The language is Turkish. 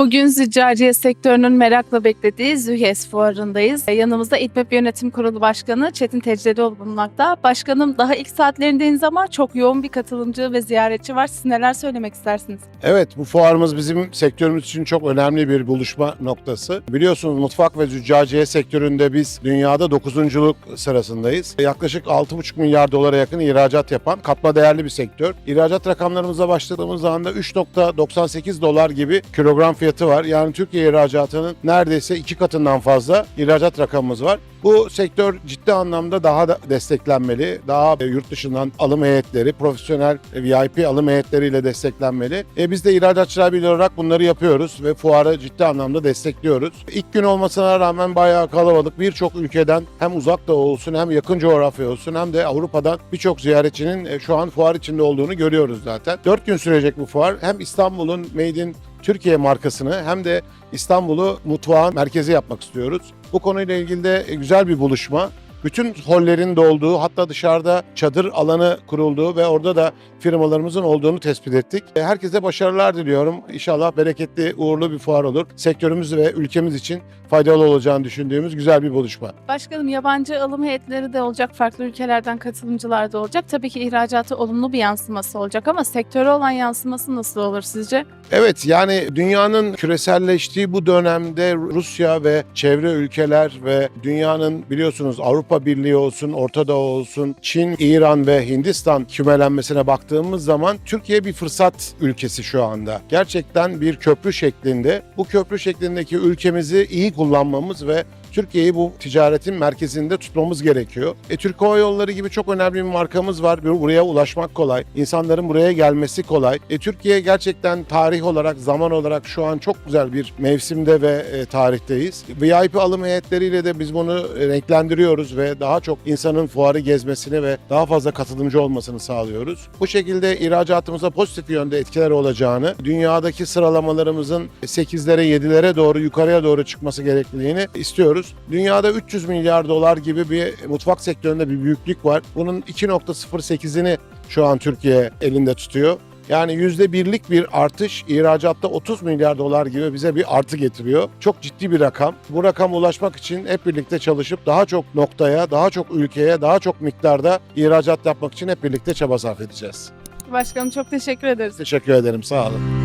Bugün züccaciye sektörünün merakla beklediği Zühes fuarındayız. Yanımızda İTMEP Yönetim Kurulu Başkanı Çetin Tecrübeoğlu bulunmakta. Başkanım daha ilk saatlerindeyiz ama çok yoğun bir katılımcı ve ziyaretçi var. Siz neler söylemek istersiniz? Evet bu fuarımız bizim sektörümüz için çok önemli bir buluşma noktası. Biliyorsunuz mutfak ve züccaciye sektöründe biz dünyada dokuzunculuk sırasındayız. Yaklaşık 6,5 milyar dolara yakın ihracat yapan katma değerli bir sektör. İhracat rakamlarımıza başladığımız anda 3.98 dolar gibi kilogram fiyatı var. Yani Türkiye ihracatının neredeyse iki katından fazla ihracat rakamımız var. Bu sektör ciddi anlamda daha da desteklenmeli. Daha e, yurt dışından alım heyetleri, profesyonel e, VIP alım heyetleriyle desteklenmeli. E biz de ihracatçılar birliği olarak bunları yapıyoruz ve fuarı ciddi anlamda destekliyoruz. İlk gün olmasına rağmen bayağı kalabalık birçok ülkeden hem uzak doğu olsun hem yakın coğrafya olsun hem de Avrupa'dan birçok ziyaretçinin e, şu an fuar içinde olduğunu görüyoruz zaten. 4 gün sürecek bu fuar. Hem İstanbul'un Made in Türkiye markasını hem de İstanbul'u mutfağın merkezi yapmak istiyoruz. Bu konuyla ilgili de güzel bir buluşma. Bütün hollerin dolduğu hatta dışarıda çadır alanı kurulduğu ve orada da firmalarımızın olduğunu tespit ettik. E, Herkese başarılar diliyorum. İnşallah bereketli, uğurlu bir fuar olur. Sektörümüz ve ülkemiz için faydalı olacağını düşündüğümüz güzel bir buluşma. Başkanım yabancı alım heyetleri de olacak, farklı ülkelerden katılımcılar da olacak. Tabii ki ihracata olumlu bir yansıması olacak ama sektöre olan yansıması nasıl olur sizce? Evet yani dünyanın küreselleştiği bu dönemde Rusya ve çevre ülkeler ve dünyanın biliyorsunuz Avrupa Birliği olsun, Orta Doğu olsun, Çin, İran ve Hindistan kümelenmesine baktığımız zaman Türkiye bir fırsat ülkesi şu anda. Gerçekten bir köprü şeklinde. Bu köprü şeklindeki ülkemizi iyi kullanmamız ve Türkiye'yi bu ticaretin merkezinde tutmamız gerekiyor. E, Türk Hava Yolları gibi çok önemli bir markamız var. Buraya ulaşmak kolay. İnsanların buraya gelmesi kolay. E, Türkiye gerçekten tarih olarak, zaman olarak şu an çok güzel bir mevsimde ve e, tarihteyiz. VIP alım heyetleriyle de biz bunu renklendiriyoruz ve daha çok insanın fuarı gezmesini ve daha fazla katılımcı olmasını sağlıyoruz. Bu şekilde ihracatımıza pozitif yönde etkiler olacağını, dünyadaki sıralamalarımızın 8'lere 7'lere doğru yukarıya doğru çıkması gerekliliğini istiyoruz. Dünyada 300 milyar dolar gibi bir mutfak sektöründe bir büyüklük var. Bunun 2.08'ini şu an Türkiye elinde tutuyor. Yani yüzde birlik bir artış ihracatta 30 milyar dolar gibi bize bir artı getiriyor. Çok ciddi bir rakam. Bu rakama ulaşmak için hep birlikte çalışıp daha çok noktaya, daha çok ülkeye, daha çok miktarda ihracat yapmak için hep birlikte çaba sarf edeceğiz. Başkanım çok teşekkür ederiz. Teşekkür ederim. Sağ olun.